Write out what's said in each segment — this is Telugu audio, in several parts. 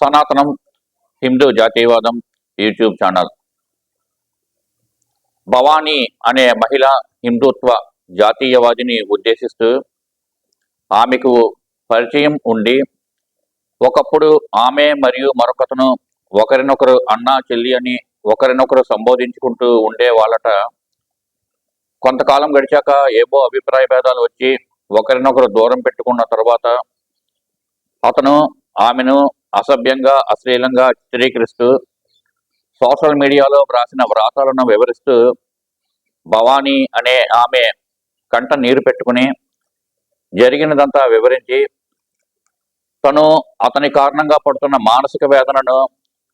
సనాతనం హిందూ జాతీయవాదం యూట్యూబ్ ఛానల్. భవానీ అనే మహిళ హిందుత్వ జాతీయవాదిని ఉద్దేశిస్తూ ఆమెకు పరిచయం ఉండి ఒకప్పుడు ఆమె మరియు మరొకతను ఒకరినొకరు అన్నా చెల్లి అని ఒకరినొకరు సంబోధించుకుంటూ ఉండే వాళ్ళట కొంతకాలం గడిచాక ఏవో అభిప్రాయ భేదాలు వచ్చి ఒకరినొకరు దూరం పెట్టుకున్న తర్వాత అతను ఆమెను అసభ్యంగా అశ్లీలంగా చిత్రీకరిస్తూ సోషల్ మీడియాలో వ్రాసిన వ్రాతాలను వివరిస్తూ భవానీ అనే ఆమె కంట నీరు పెట్టుకుని జరిగినదంతా వివరించి తను అతని కారణంగా పడుతున్న మానసిక వేదనను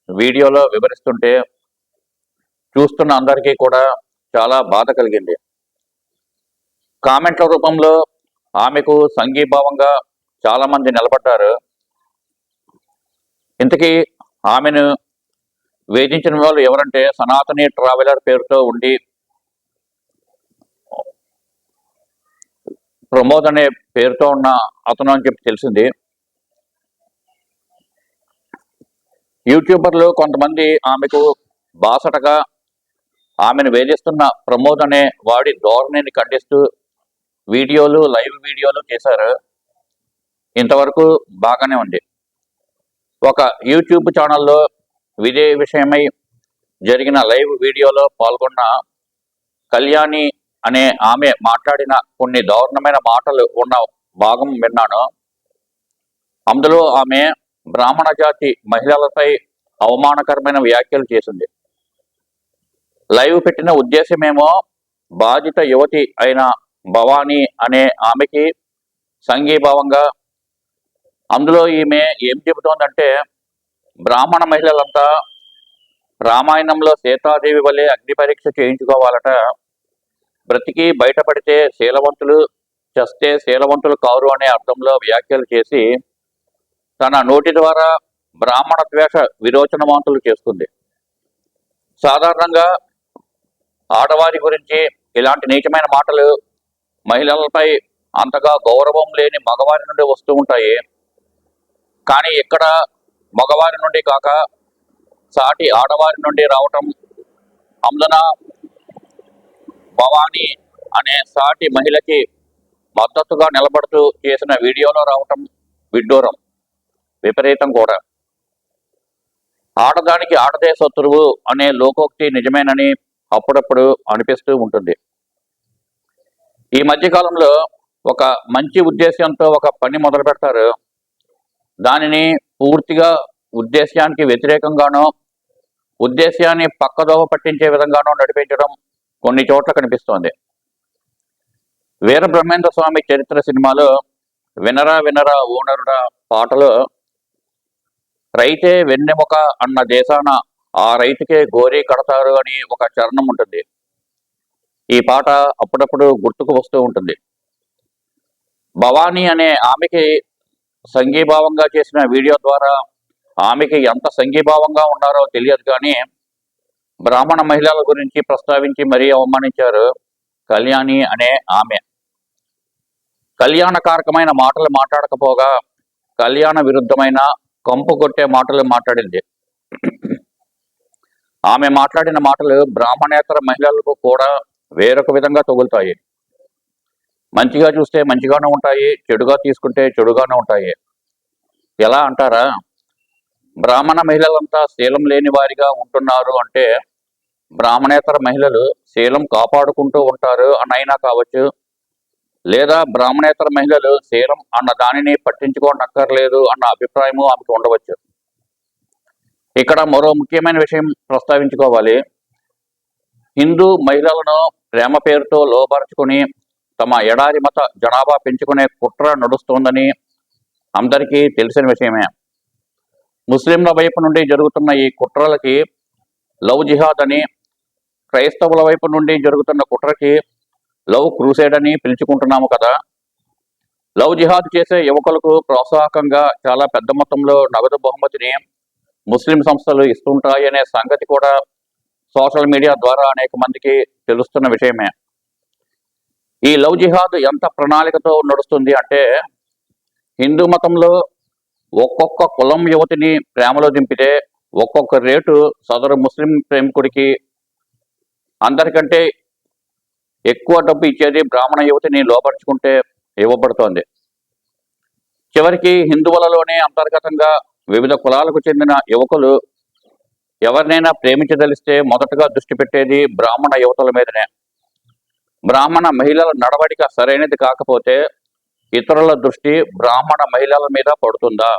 వీడియోలో వివరిస్తుంటే చూస్తున్న అందరికీ కూడా చాలా బాధ కలిగింది. కామెంట్ల రూపంలో ఆమెకు సంఘీభావంగా చాలా మంది నిలబడ్డారు. ఇంతకీ ఆమెను వేధించిన వాళ్ళు ఎవరంటే సనాతని ట్రావెలర్ పేరుతో ఉండి ప్రమోద్ అనే పేరుతో ఉన్న అతను అని చెప్పి తెలిసింది. యూట్యూబర్లు కొంతమంది ఆమెకు బాసటగా ఆమెను వేధిస్తున్న ప్రమోద్ అనే వాడి ధోరణిని ఖండిస్తూ వీడియోలు లైవ్ వీడియోలు చేశారు. ఇంతవరకు బాగానే ఉంది. ఒక యూట్యూబ్ ఛానల్లో విదే విషయమై జరిగిన లైవ్ వీడియోలో పాల్గొన్న కళ్యాణి అనే ఆమె మాట్లాడిన కొన్ని దారుణమైన మాటలు ఉన్న భాగం విన్నాను. అందులో ఆమె బ్రాహ్మణ జాతి మహిళలపై అవమానకరమైన వ్యాఖ్యలు చేసింది. లైవ్ పెట్టిన ఉద్దేశమేమో బాధిత యువతి అయిన భవానీ అనే ఆమెకి సంఘీభావంగా అందులో ఈమె ఏం చెబుతోందంటే బ్రాహ్మణ మహిళలంతా రామాయణంలో సీతాదేవి వల్లే అగ్ని పరీక్ష చేయించుకోవాలట. బ్రతికి బయటపడితే శీలవంతులు చస్తే శీలవంతులు కారు అనే అర్థంలో వ్యాఖ్యలు చేసి తన నోటి ద్వారా బ్రాహ్మణ ద్వేష విరోచనవంతులు చేస్తుంది. సాధారణంగా ఆడవారి గురించి ఇలాంటి నీచమైన మాటలు మహిళలపై అంతగా గౌరవం లేని మగవారి నుండి వస్తూ ఉంటాయి. కానీ ఇక్కడ మగవారి నుండి కాక సాటి ఆడవారి నుండి రావటం అందున భవానీ అనే సాటి మహిళకి మద్దతుగా నిలబడుతూ చేసిన వీడియోలో రావటం విడ్డూరం. విపరీతం కూడా. ఆడదానికి ఆడదే శత్రువు అనే లోకోక్తి నిజమేనని అప్పుడప్పుడు అనిపిస్తూ ఉంటుంది. ఈ మధ్య కాలంలో ఒక మంచి ఉద్దేశంతో ఒక పని మొదలు పెడతారు దానిని పూర్తిగా ఉద్దేశ్యానికి వ్యతిరేకంగానో ఉద్దేశ్యాన్ని పక్కదోవ పట్టించే విధంగానో నడిపించడం కొన్ని చోట్ల కనిపిస్తోంది. వీర బ్రహ్మేంద్ర స్వామి చరిత్ర సినిమాలో వినరా వినరా ఓనరుడా పాటలో రైతే వెన్నెముక అన్న దేశాన ఆ రైతుకే గోరీ కడతారు అని ఒక చరణం ఉంటుంది. ఈ పాట అప్పుడప్పుడు గుర్తుకు వస్తూ ఉంటుంది. భవానీ అనే ఆమెకి సంఘీభావంగా చేసిన వీడియో ద్వారా ఆమెకి ఎంత సంఘీభావంగా ఉన్నారో తెలియదు కానీ బ్రాహ్మణ మహిళల గురించి ప్రస్తావించి మరీ అవమానించారు కళ్యాణి అనే ఆమె. కళ్యాణకారకమైన మాటలు మాట్లాడకపోగా కళ్యాణ విరుద్ధమైన కంపు కొట్టే మాటలు మాట్లాడింది. ఆమె మాట్లాడిన మాటలు బ్రాహ్మణేతర మహిళలకు కూడా వేరొక విధంగా తగులుతాయి. మంచిగా చూస్తే మంచిగానే ఉంటాయి చెడుగా తీసుకుంటే చెడుగానే ఉంటాయి. ఎలా అంటారా? బ్రాహ్మణ మహిళలంతా శీలం లేని వారిగా ఉంటున్నారు అంటే బ్రాహ్మణేతర మహిళలు శీలం కాపాడుకుంటూ ఉంటారు అనైనా కావచ్చు. లేదా బ్రాహ్మణేతర మహిళలు శీలం అన్న దానిని పట్టించుకోనక్కర్లేదు అన్న అభిప్రాయము ఆమెకు ఉండవచ్చు. ఇక్కడ మరో ముఖ్యమైన విషయం ప్రస్తావించుకోవాలి. హిందూ మహిళలను ప్రేమ పేరుతో లోపరుచుకుని తమ ఎడారి మత జనాభా పెంచుకునే కుట్ర నడుస్తోందని అందరికీ తెలిసిన విషయమే. ముస్లింల వైపు నుండి జరుగుతున్న ఈ కుట్రలకి లవ్ జిహాద్ అని క్రైస్తవుల వైపు నుండి జరుగుతున్న కుట్రకి లవ్ క్రూసైడ్ అని పిలుచుకుంటున్నాము కదా. లవ్ జిహాద్ చేసే యువకులకు ప్రోత్సాహకంగా చాలా పెద్ద మొత్తంలో నగదు బహుమతిని ముస్లిం సంస్థలు ఇస్తుంటాయనే సంగతి కూడా సోషల్ మీడియా ద్వారా అనేక మందికి తెలుస్తున్న విషయమే. ఈ లవ్ జిహాద్ ఎంత ప్రణాళికతో నడుస్తుంది అంటే హిందూ మతంలో ఒక్కొక్క కులం యువతిని ప్రేమలో దింపితే ఒక్కొక్క రేటు సదరు ముస్లిం ప్రేమికుడికి అందరికంటే ఎక్కువ డబ్బు ఇచ్చేది బ్రాహ్మణ యువతిని లోపరుచుకుంటే ఇవ్వబడుతోంది. చివరికి హిందువులలోనే అంతర్గతంగా వివిధ కులాలకు చెందిన యువకులు ఎవరినైనా ప్రేమించదలిస్తే మొదటగా దృష్టి పెట్టేది బ్రాహ్మణ యువతల మీదనే. బ్రాహ్మణ మహిళల నడవడిక సరైనది కాకపోతే ఇతరుల దృష్టి బ్రాహ్మణ మహిళల మీద పడుతుందా?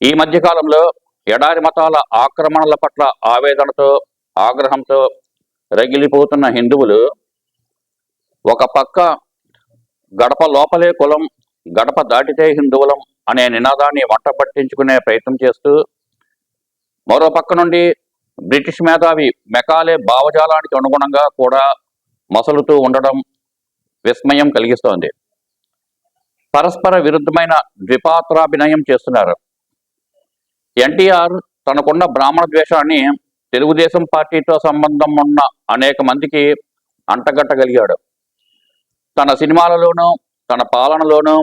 ఈ మధ్య కాలంలో ఎడారి మతాల ఆక్రమణల పట్ల ఆవేదనతో ఆగ్రహంతో రగిలిపోతున్న హిందువులు ఒక పక్క గడప లోపలే కులం గడప దాటితే హిందువులం అనే నినాదాన్ని వంట పట్టించుకునే ప్రయత్నం చేస్తూ మరో పక్క నుండి బ్రిటిష్ మేధావి మెకాలే భావజాలానికి అనుగుణంగా కూడా మసలుతూ ఉండడం విస్మయం కలిగిస్తోంది. పరస్పర విరుద్ధమైన ద్విపాత్రాభినయం చేస్తున్నారు. ఎన్టీఆర్ తనకున్న బ్రాహ్మణ ద్వేషాన్ని తెలుగుదేశం పార్టీతో సంబంధం ఉన్న అనేక మందికి అంటగట్టగలిగాడు. తన సినిమాలలోనూ తన పాలనలోనూ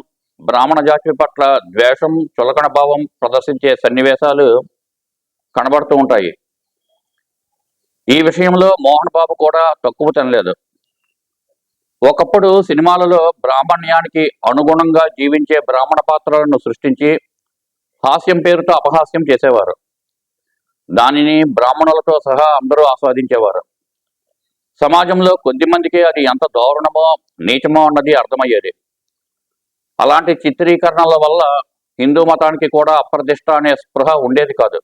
బ్రాహ్మణ జాతి పట్ల ద్వేషం చులకన భావం ప్రదర్శించే సన్నివేశాలు కనబడుతూ ఉంటాయి. ఈ విషయంలో మోహన్ బాబు కూడా తక్కువ తినలేదు. ఒకప్పుడు సినిమాలలో బ్రాహ్మణ్యానికి అనుగుణంగా జీవించే బ్రాహ్మణ పాత్రలను సృష్టించి హాస్యం పేరుతో అపహాస్యం చేసేవారు. దానిని బ్రాహ్మణులతో సహా అందరూ ఆస్వాదించేవారు. సమాజంలో కొద్ది మందికి అది ఎంత దారుణమో నీచమో అన్నది అర్థమయ్యేది. అలాంటి చిత్రీకరణల వల్ల హిందూ మతానికి కూడా అప్రతిష్ట అనే స్పృహ ఉండేది కాదు.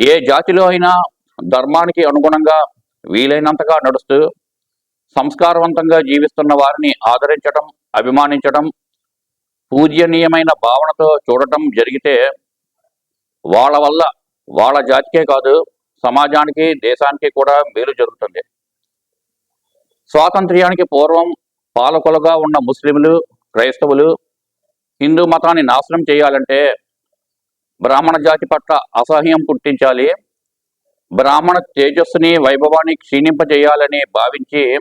ఏ జాతిలో అయినా ధర్మానికి అనుగుణంగా వీలైనంతగా నడుస్తూ సంస్కారవంతంగా జీవిస్తున్న వారిని ఆదరించడం అభిమానించడం పూజ్యనీయమైన భావనతో చూడటం జరిగితే వాళ్ళ వల్ల వాళ్ళ జాతికే కాదు సమాజానికి దేశానికి కూడా మేలు జరుగుతుంది. స్వాతంత్ర్యానికి పూర్వం పాలకులుగా ఉన్న ముస్లింలు క్రైస్తవులు హిందూ మతాన్ని నాశనం చేయాలంటే బ్రాహ్మణ జాతి పట్ల అసహ్యం పుట్టించాలి. బ్రాహ్మణ తేజస్సుని వైభవాన్ని క్షీణింపజేయాలని భావించి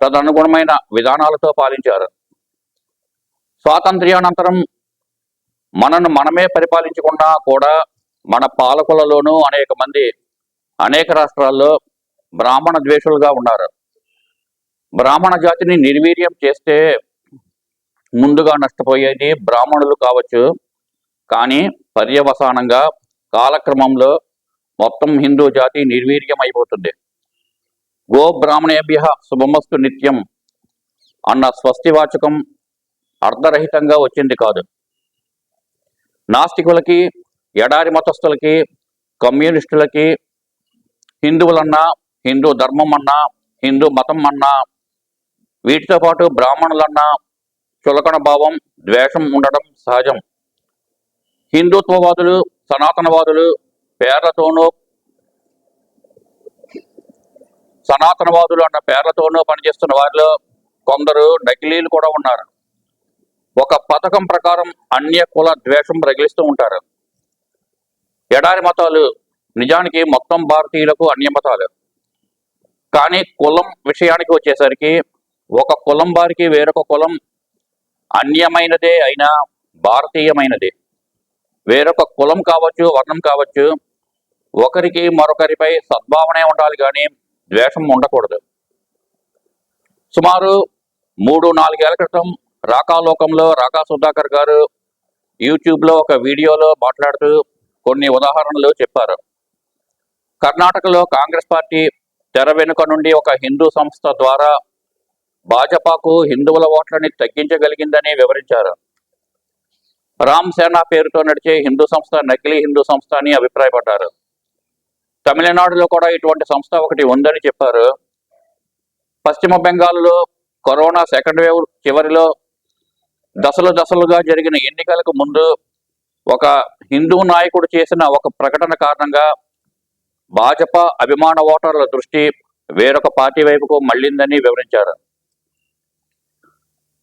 తదనుగుణమైన విధానాలతో పాలించారు. స్వాతంత్ర్యానంతరం మనను మనమే పరిపాలించకుండా కూడా మన పాలకులలోనూ అనేక మంది అనేక రాష్ట్రాల్లో బ్రాహ్మణ ద్వేషులుగా ఉన్నారు. బ్రాహ్మణ జాతిని నిర్వీర్యం చేస్తే ముందుగా నష్టపోయేది బ్రాహ్మణులు కావచ్చు. కానీ పర్యవసానంగా కాలక్రమంలో మొత్తం హిందూ జాతి నిర్వీర్యం అయిపోతుంది గో బ్రాహ్మణేభ్య శుభమస్తు నిత్యం అన్న స్వస్తివాచకం అర్ధరహితంగా వచ్చింది కాదు. నాస్తికులకి ఎడారి మతస్థులకి కమ్యూనిస్టులకి హిందువులన్నా హిందూ ధర్మం అన్నా హిందూ మతం అన్నా వీటితో పాటు బ్రాహ్మణులన్నా చులకన భావం ద్వేషం ఉండడం సహజం. హిందుత్వవాదులు సనాతనవాదులు పేర్లతోనూ సనాతనవాదులు అన్న పేర్లతోనూ పనిచేస్తున్న వారిలో కొందరు నకిలీలు కూడా ఉన్నారు. ఒక పథకం ప్రకారం అన్య కుల ద్వేషం రగిలిస్తూ ఉంటారు. ఎడారి మతాలు నిజానికి మొత్తం భారతీయులకు అన్య మతాలు. కానీ కులం విషయానికి వచ్చేసరికి ఒక కులం వారికి వేరొక కులం అన్యమైనదే అయినా భారతీయమైనదే. వేరొక కులం కావచ్చు వర్ణం కావచ్చు ఒకరికి మరొకరిపై సద్భావనే ఉండాలి కానీ ద్వేషం ఉండకూడదు. సుమారు మూడు నాలుగేళ్ళ క్రితం రాకాలోకంలో రాకా సుధాకర్ గారు యూట్యూబ్లో ఒక వీడియోలో మాట్లాడుతూ కొన్ని ఉదాహరణలు చెప్పారు. కర్ణాటకలో కాంగ్రెస్ పార్టీ తెర వెనుక నుండి ఒక హిందూ సంస్థ ద్వారా భాజపాకు హిందువుల ఓట్లని తగ్గించగలిగిందని వివరించారు. రామ్ సేనా పేరుతో నడిచే హిందూ సంస్థ నకిలీ హిందూ సంస్థ అని అభిప్రాయపడ్డారు. తమిళనాడులో కూడా ఇటువంటి సంస్థ ఒకటి ఉందని చెప్పారు. పశ్చిమ బెంగాల్లో కరోనా సెకండ్ వేవ్ చివరిలో దశలు దశలుగా జరిగిన ఎన్నికలకు ముందు ఒక హిందూ నాయకుడు చేసిన ఒక ప్రకటన కారణంగా భాజపా అభిమాన ఓటర్ల దృష్టి వేరొక పార్టీ వైపుకు మళ్ళిందని వివరించారు.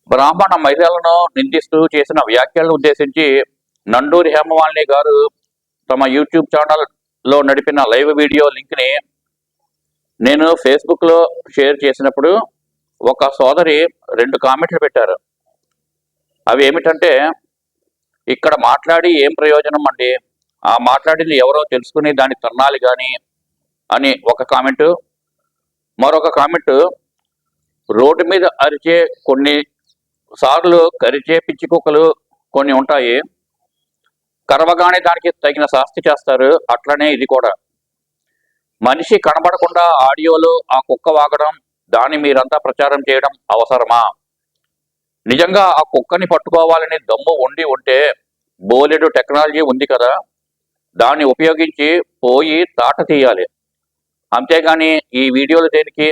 బ్రాహ్మణ మహిళలను నిందిస్తూ చేసిన వ్యాఖ్యలను ఉద్దేశించి నండూరి హేమవాలిని గారు తమ యూట్యూబ్ ఛానల్లో నడిపిన లైవ్ వీడియో లింక్ని నేను ఫేస్బుక్లో షేర్ చేసినప్పుడు ఒక సోదరి రెండు కామెంట్లు పెట్టారు. అవి ఏమిటంటే ఇక్కడ మాట్లాడి ఏం ప్రయోజనం అండి? ఆ మాట్లాడింది ఎవరో తెలుసుకుని దాన్ని తన్నాలి కానీ అని ఒక కామెంటు. మరొక కామెంట్ రోడ్డు మీద అరిచే కొన్ని సార్లు కరిచే పిచ్చి కుక్కలు కొన్ని ఉంటాయి. కరవగానే దానికి తగిన శాస్తి చేస్తారు. అట్లనే ఇది కూడా. మనిషి కనబడకుండా ఆడియోలో ఆ కుక్క వాగడం దాన్ని మీరంతా ప్రచారం చేయడం అవసరమా? నిజంగా ఆ కుక్కని పట్టుకోవాలని దమ్ము ఉండి ఉంటే బోలెడు టెక్నాలజీ ఉంది కదా. దాన్ని ఉపయోగించి పోయి తాట తీయాలి. అంతేగాని ఈ వీడియోలు దేనికి?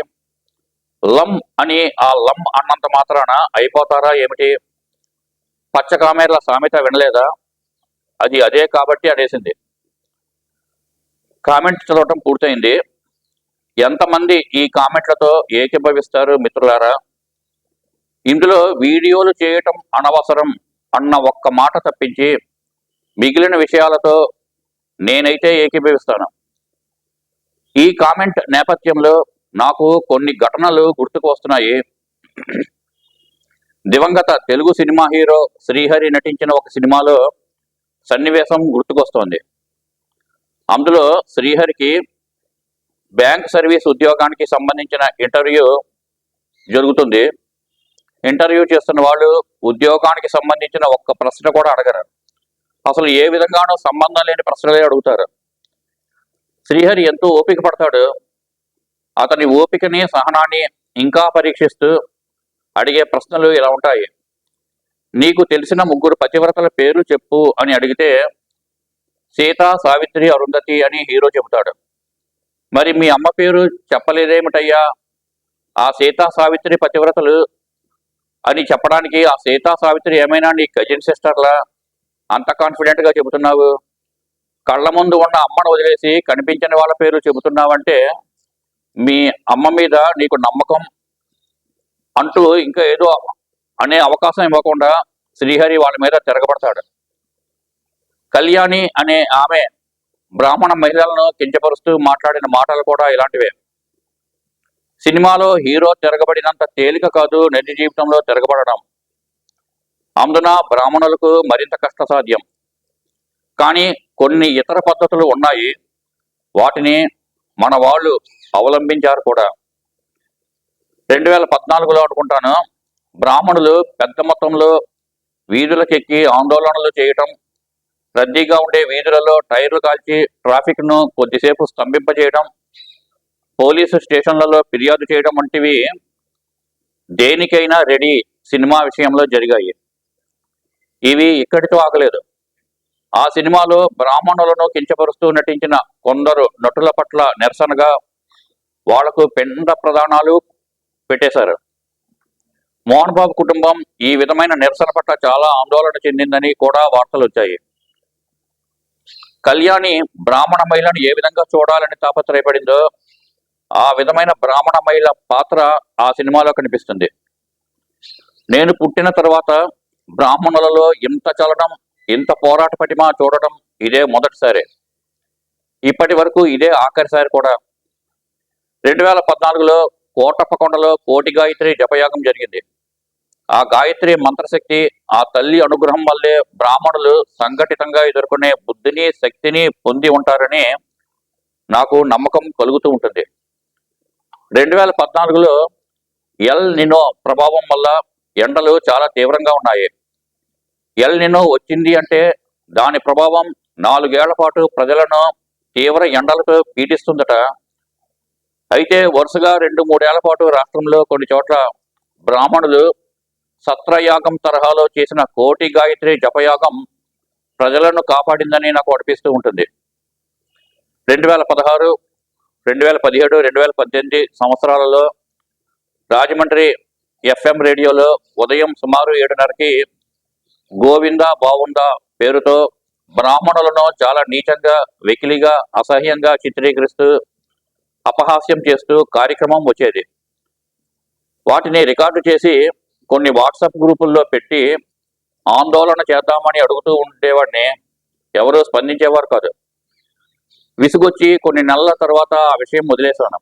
లం అని ఆ లం అన్నంత మాత్రాన అయిపోతారా ఏమిటి? పచ్చకామేర్ల సామెత వినలేదా? అది అదే కాబట్టి అనేసింది. కామెంట్ చదవటం పూర్తయింది. ఎంతమంది ఈ కామెంట్లతో ఏకీభవిస్తారు మిత్రులారా? ఇందులో వీడియోలు చేయటం అనవసరం అన్న ఒక్క మాట తప్పించి మిగిలిన విషయాలతో నేనైతే ఏకీభవిస్తాను. ఈ కామెంట్ నేపథ్యంలో నాకు కొన్ని ఘటనలు గుర్తుకు వస్తున్నాయి దివంగత తెలుగు సినిమా హీరో శ్రీహరి నటించిన ఒక సినిమాలో సన్నివేశం గుర్తుకొస్తోంది. అందులో శ్రీహరికి బ్యాంక్ సర్వీస్ ఉద్యోగానికి సంబంధించిన ఇంటర్వ్యూ జరుగుతుంది. ఇంటర్వ్యూ చేస్తున్న వాళ్ళు ఉద్యోగానికి సంబంధించిన ఒక్క ప్రశ్న కూడా అడగరు. అసలు ఏ విధంగానూ సంబంధం లేని ప్రశ్నలే అడుగుతారు. శ్రీహరి ఎంతో ఓపిక పడతాడు. అతని ఓపికని సహనాన్ని ఇంకా పరీక్షిస్తూ అడిగే ప్రశ్నలు ఇలా ఉంటాయి. నీకు తెలిసిన ముగ్గురు పతివ్రతల పేరు చెప్పు అని అడిగితే సీత సావిత్రి అరుంధతి అని హీరో చెబుతాడు. మరి మీ అమ్మ పేరు చెప్పలేదేమిటయ్యా? ఆ సీతా సావిత్రి పతివ్రతలు అని చెప్పడానికి ఆ సీతా సావిత్రి ఏమైనా నీ కజిన్ సిస్టర్లా అంత కాన్ఫిడెంట్గా చెబుతున్నావు. కళ్ళ ముందు ఉన్న అమ్మను వదిలేసి కనిపించని వాళ్ళ పేరు చెబుతున్నావంటే మీ అమ్మ మీద నీకు నమ్మకం అంటూ ఇంకా ఏదో అనే అవకాశం ఇవ్వకుండా శ్రీహరి వాళ్ళ మీద తిరగబడతాడు. కళ్యాణి అనే ఆమె బ్రాహ్మణ మహిళలను కించపరుస్తూ మాట్లాడిన మాటలు కూడా ఇలాంటివే. సినిమాలో హీరో తిరగబడినంత తేలిక కాదు నిజ జీవితంలో తిరగబడడం. అందున బ్రాహ్మణులకు మరింత కష్టసాధ్యం. కానీ కొన్ని ఇతర పద్ధతులు ఉన్నాయి. వాటిని మన వాళ్ళు అవలంబించారు కూడా. రెండు వేల పద్నాలుగులో అనుకుంటాను బ్రాహ్మణులు పెద్ద మొత్తంలో వీధులకెక్కి ఆందోళనలు చేయటం రద్దీగా ఉండే వీధులలో టైర్లు కాల్చి ట్రాఫిక్ను కొద్దిసేపు స్తంభింపజేయడం పోలీసు స్టేషన్లలో ఫిర్యాదు చేయడం వంటివి దేనికైనా రెడీ సినిమా విషయంలో జరిగాయి. ఇవి ఇక్కడితో ఆగలేదు. ఆ సినిమాలో బ్రాహ్మణులను కించపరుస్తూ నటించిన కొందరు నటుల పట్ల నిరసనగా వాళ్ళకు పెండ ప్రధానాలు పెట్టేశారు. మోహన్ బాబు కుటుంబం ఈ విధమైన నిరసన పట్ల చాలా ఆందోళన చెందిందని కూడా వార్తలు వచ్చాయి. కళ్యాణి బ్రాహ్మణ మహిళను ఏ విధంగా చూడాలని తాపత్రయపడిందో ఆ విధమైన బ్రాహ్మణ మహిళ పాత్ర ఆ సినిమాలో కనిపిస్తుంది. నేను పుట్టిన తర్వాత బ్రాహ్మణులలో ఇంత చలనం ఇంత పోరాట పటిమ చూడటం ఇదే మొదటిసారి. ఇప్పటి వరకు ఇదే ఆఖరిసారి కూడా. రెండు వేల పద్నాలుగులో కోటప్పకొండలో కోటి గాయత్రి జపయాగం జరిగింది. ఆ గాయత్రి మంత్రశక్తి ఆ తల్లి అనుగ్రహం వల్లే బ్రాహ్మణులు సంఘటితంగా ఎదుర్కొనే బుద్ధిని శక్తిని పొంది ఉంటారని నాకు నమ్మకం కలుగుతూ ఉంటుంది. రెండు వేల పద్నాలుగులో ఎల్ నినో ప్రభావం వల్ల ఎండలు చాలా తీవ్రంగా ఉన్నాయి. ఎల్ నినో వచ్చింది అంటే దాని ప్రభావం నాలుగేళ్ళ పాటు ప్రజలను తీవ్ర ఎండలకు పీడిస్తుందట. అయితే వరుసగా రెండు మూడేళ్ళ పాటు రాష్ట్రంలో కొన్ని చోట్ల బ్రాహ్మణులు సత్రయాగం తరహాలో చేసిన కోటి గాయత్రి జపయాగం ప్రజలను కాపాడిందని నాకు అనిపిస్తూ ఉంటుంది. రెండు వేల పదహారు రెండు వేల పదిహేడు రెండు వేల పద్దెనిమిది సంవత్సరాలలో రాజమండ్రి ఎఫ్ఎం రేడియోలో ఉదయం సుమారు ఏడున్నరకి గోవింద బావుందా పేరుతో బ్రాహ్మణులను చాలా నీచంగా వెకిలిగా అసహ్యంగా చిత్రీకరిస్తూ అపహాస్యం చేస్తూ కార్యక్రమం వచ్చేది. వాటిని రికార్డు చేసి కొన్ని వాట్సాప్ గ్రూపుల్లో పెట్టి ఆందోళన చేద్దామని అడుగుతూ ఉండేవాడిని ఎవరూ స్పందించేవారు కాదు. విసుగొచ్చి కొన్ని నెలల తర్వాత ఆ విషయం వదిలేశాను.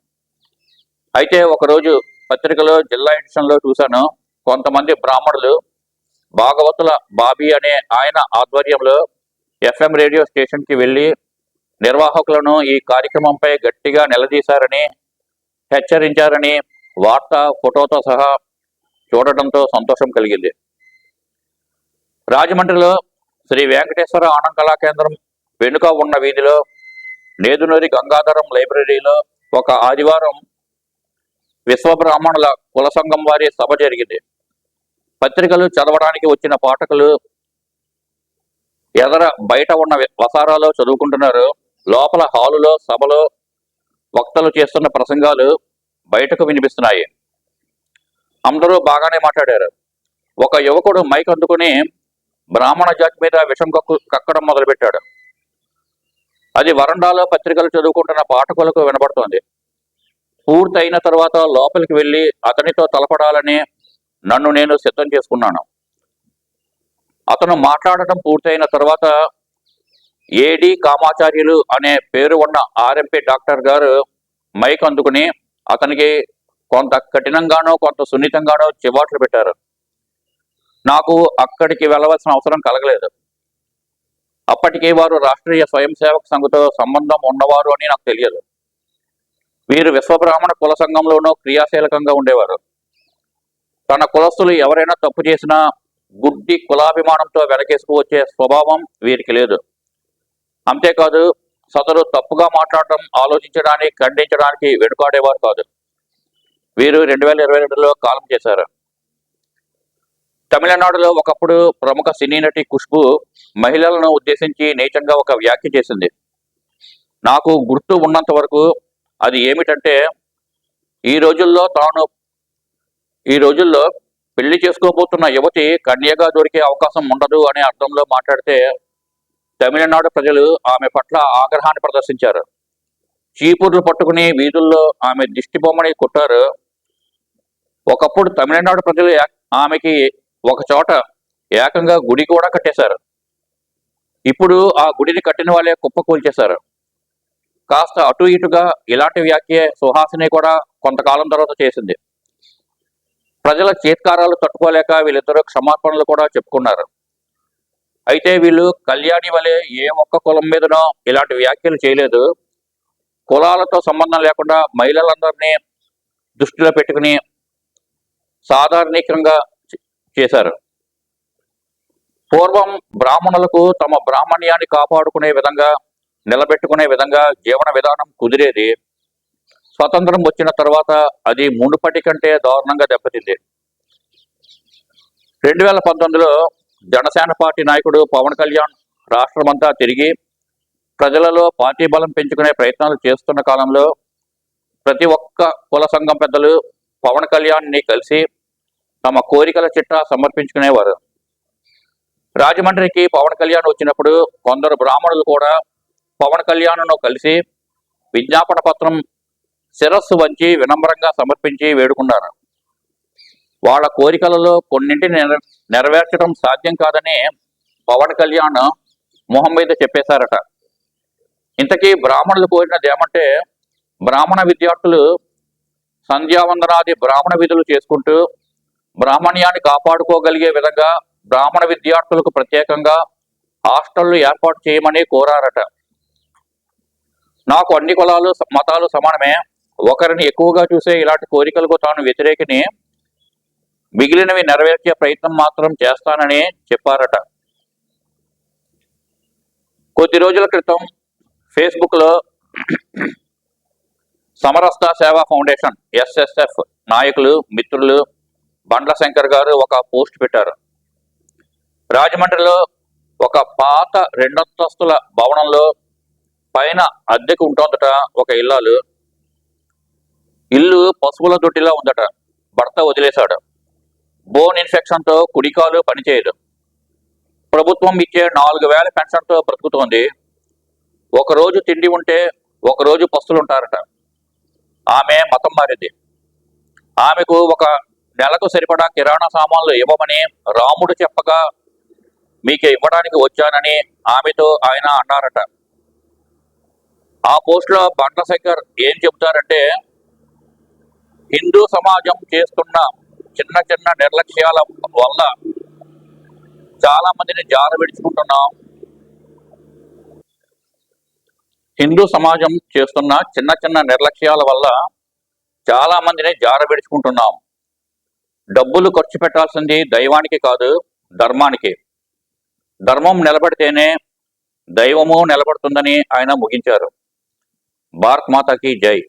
అయితే ఒకరోజు పత్రికలో జిల్లా ఎడిషన్లో చూశాను కొంతమంది బ్రాహ్మణులు భాగవతుల బాబీ అనే ఆయన ఆధ్వర్యంలో ఎఫ్ఎం రేడియో స్టేషన్కి వెళ్ళి నిర్వాహకులను ఈ కార్యక్రమంపై గట్టిగా నిలదీశారని హెచ్చరించారని వార్త ఫోటోతో సహా చూడటంతో సంతోషం కలిగింది. రాజమండ్రిలో శ్రీ వెంకటేశ్వర ఆనంద కళా కేంద్రం వెనుక ఉన్న వీధిలో నేదునూరి గంగాధరం లైబ్రరీలో ఒక ఆదివారం విశ్వబ్రాహ్మణుల కుల సంఘం వారి సభ జరిగింది. పత్రికలు చదవడానికి వచ్చిన పాఠకులు ఎదర బయట ఉన్న వసారాలో చదువుకుంటున్నారు. లోపల హాలులో సభలో వక్తలు చేస్తున్న ప్రసంగాలు బయటకు వినిపిస్తున్నాయి. అందరూ బాగానే మాట్లాడారు. ఒక యువకుడు మైక్ అందుకుని బ్రాహ్మణ జాతి మీద విషం కక్కు కక్కడం మొదలుపెట్టాడు. అది వరండాలో పత్రికలు చదువుకుంటున్న పాఠకులకు వినబడుతోంది. పూర్తయిన తర్వాత లోపలికి వెళ్ళి అతనితో తలపడాలని నన్ను నేను సిద్ధం చేసుకున్నాను. అతను మాట్లాడటం పూర్తయిన తర్వాత ఏడి కామాచార్యులు అనే పేరు ఉన్న ఆర్ఎంపీ డాక్టర్ గారు మైక్ అందుకుని అతనికి కొంత కఠినంగానో కొంత సున్నితంగానో చివాట్లు పెట్టారు. నాకు అక్కడికి వెళ్ళవలసిన అవసరం కలగలేదు. అప్పటికే వారు రాష్ట్రీయ స్వయం సేవక సంఘతో సంబంధం ఉన్నవారు అని నాకు తెలియదు. వీరు విశ్వబ్రాహ్మణ కుల సంఘంలోనూ క్రియాశీలకంగా ఉండేవారు. తన కులస్తులు ఎవరైనా తప్పు చేసినా గుడ్డి కులాభిమానంతో వెనకేసుకు వచ్చే స్వభావం వీరికి లేదు. అంతేకాదు సదరు తప్పుగా మాట్లాడటం ఆలోచించడానికి ఖండించడానికి వెనుకాడేవారు కాదు. వీరు రెండు వేల ఇరవై రెండులో కాలం చేశారు. తమిళనాడులో ఒకప్పుడు ప్రముఖ సినీ నటి ఖుష్బు మహిళలను ఉద్దేశించి నీచంగా ఒక వ్యాఖ్య చేసింది. నాకు గుర్తు ఉన్నంత వరకు అది ఏమిటంటే ఈ రోజుల్లో తాను ఈ రోజుల్లో పెళ్ళి చేసుకోబోతున్న యువతి కన్యగా దొరికే అవకాశం ఉండదు అనే అర్థంలో మాట్లాడితే తమిళనాడు ప్రజలు ఆమె పట్ల ఆగ్రహాన్ని ప్రదర్శించారు. చీపుర్లు పట్టుకుని వీధుల్లో ఆమె దిష్టి బొమ్మని కొట్టారు. ఒకప్పుడు తమిళనాడు ప్రజలు ఆమెకి ఒక చోట ఏకంగా గుడి కూడా కట్టేశారు. ఇప్పుడు ఆ గుడిని కట్టిన వాళ్ళే కుప్ప కూల్చేశారు. కాస్త అటు ఇటుగా ఇలాంటి వ్యాఖ్య సుహాసిని కూడా కొంతకాలం తర్వాత చేసింది. ప్రజల చేత్కారాలు తట్టుకోలేక వీళ్ళిద్దరూ క్షమాపణలు కూడా చెప్పుకున్నారు. అయితే వీళ్ళు కళ్యాణి వలె ఏ ఒక్క కులం మీదనో ఇలాంటి వ్యాఖ్యలు చేయలేదు. కులాలతో సంబంధం లేకుండా మహిళలందరినీ దృష్టిలో పెట్టుకుని సాధారణీకరంగా చేశారు. పూర్వం బ్రాహ్మణులకు తమ బ్రాహ్మణ్యాన్ని కాపాడుకునే విధంగా నిలబెట్టుకునే విధంగా జీవన విధానం కుదిరేది. స్వతంత్రం వచ్చిన తర్వాత అది మునుపటి కంటే దారుణంగా దెబ్బతింది. రెండు వేల పంతొమ్మిదిలో జనసేన పార్టీ నాయకుడు పవన్ కళ్యాణ్ రాష్ట్రమంతా తిరిగి ప్రజలలో పార్టీ బలం పెంచుకునే ప్రయత్నాలు చేస్తున్న కాలంలో ప్రతి ఒక్క కుల సంఘం పెద్దలు పవన్ కళ్యాణ్ని కలిసి తమ కోరికల చిట్టా సమర్పించుకునేవారు. రాజమండ్రికి పవన్ కళ్యాణ్ వచ్చినప్పుడు కొందరు బ్రాహ్మణులు కూడా పవన్ కళ్యాణ్ను కలిసి విజ్ఞాపన పత్రం శిరస్సు వంచి వినమ్రంగా సమర్పించి వేడుకున్నారు. వాళ్ళ కోరికలలో కొన్నింటిని నెరవేర్చడం సాధ్యం కాదని పవన్ కళ్యాణ్ మొహం మీద చెప్పేశారట. ఇంతకీ బ్రాహ్మణులు కోరినది ఏమంటే బ్రాహ్మణ విద్యార్థులు సంధ్యావందనాది బ్రాహ్మణ విధులు చేసుకుంటూ బ్రాహ్మణ్యాన్ని కాపాడుకోగలిగే విధంగా బ్రాహ్మణ విద్యార్థులకు ప్రత్యేకంగా హాస్టళ్ళు ఏర్పాటు చేయమని కోరారట. నాకు అన్ని కులాలు మతాలు సమానమే. ఒకరిని ఎక్కువగా చూసే ఇలాంటి కోరికలకు తాను వ్యతిరేకిని మిగిలినవి నెరవేర్చే ప్రయత్నం మాత్రం చేస్తానని చెప్పారట. కొద్ది రోజుల క్రితం ఫేస్బుక్లో సమరస్త సేవా ఫౌండేషన్ ఎస్ఎస్ఎఫ్ నాయకులు మిత్రులు బండ్ల శంకర్ గారు ఒక పోస్ట్ పెట్టారు. రాజమండ్రిలో ఒక పాత రెండంతస్తుల భవనంలో పైన అద్దెకు ఉంటుందట ఒక ఇల్లాలు. ఇల్లు పశువుల దొడ్డిలా ఉందట. భర్త వదిలేశాడు. బోన్ ఇన్ఫెక్షన్తో కుడికాలు పనిచేయదు. ప్రభుత్వం ఇచ్చే నాలుగు వేల పెన్షన్తో బ్రతుకుతోంది. ఒకరోజు తిండి ఉంటే ఒకరోజు పస్తులు ఉంటారట. ఆమె మతం మారింది. ఆమెకు ఒక నెలకు సరిపడా కిరాణా సామాన్లు ఇవ్వమని రాముడు చెప్పగా మీకు ఇవ్వడానికి వచ్చానని ఆమెతో ఆయన అన్నారట. ఆ పోస్టులో బండ్ల శంకర్ ఏం చెబుతారంటే హిందూ సమాజం చేస్తున్న చిన్న చిన్న నిర్లక్ష్యాల వల్ల చాలా మందిని జార విడుచుకుంటున్నాం. హిందూ సమాజం చేస్తున్న చిన్న చిన్న నిర్లక్ష్యాల వల్ల చాలా మందిని జార విడుచుకుంటున్నాం. డబ్బులు ఖర్చు పెట్టాల్సింది దైవానికి కాదు ధర్మానికి. ధర్మం నిలబడితేనే దైవము నిలబడుతుందని ఆయన ముగించారు. భారత్ మాతాకి జై.